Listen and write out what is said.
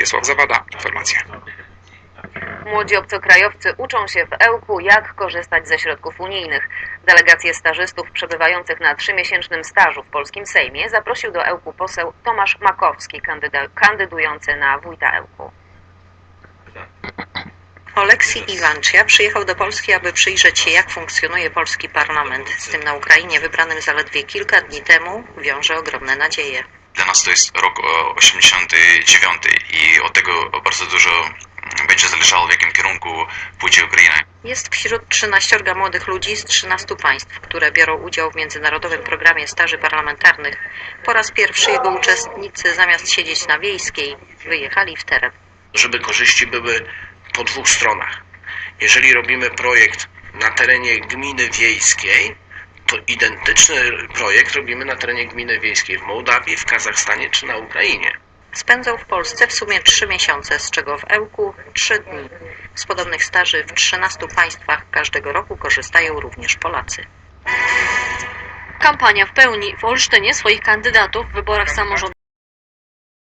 Wiesław Zawada, informacje. Młodzi obcokrajowcy uczą się w Ełku, jak korzystać ze środków unijnych. Delegację stażystów przebywających na trzymiesięcznym stażu w polskim Sejmie zaprosił do Ełku poseł Tomasz Makowski, kandyda- kandydujący na wójta Ełku. Oleksij Iwanczia przyjechał do Polski, aby przyjrzeć się, jak funkcjonuje polski parlament. Z tym na Ukrainie, wybranym zaledwie kilka dni temu, wiąże ogromne nadzieje. Dla nas to jest rok 89 i od tego bardzo dużo będzie zależało, w jakim kierunku pójdzie Ukraina. Jest wśród 13 młodych ludzi z 13 państw, które biorą udział w międzynarodowym programie staży parlamentarnych. Po raz pierwszy jego uczestnicy zamiast siedzieć na wiejskiej, wyjechali w teren. żeby korzyści były po dwóch stronach. Jeżeli robimy projekt na terenie gminy wiejskiej, to identyczny projekt robimy na terenie gminy wiejskiej w Mołdawii, w Kazachstanie czy na Ukrainie. Spędzą w Polsce w sumie 3 miesiące, z czego w Ełku 3 dni. Z podobnych staży w 13 państwach każdego roku korzystają również Polacy. Kampania w pełni. W Olsztynie swoich kandydatów w wyborach samorządowych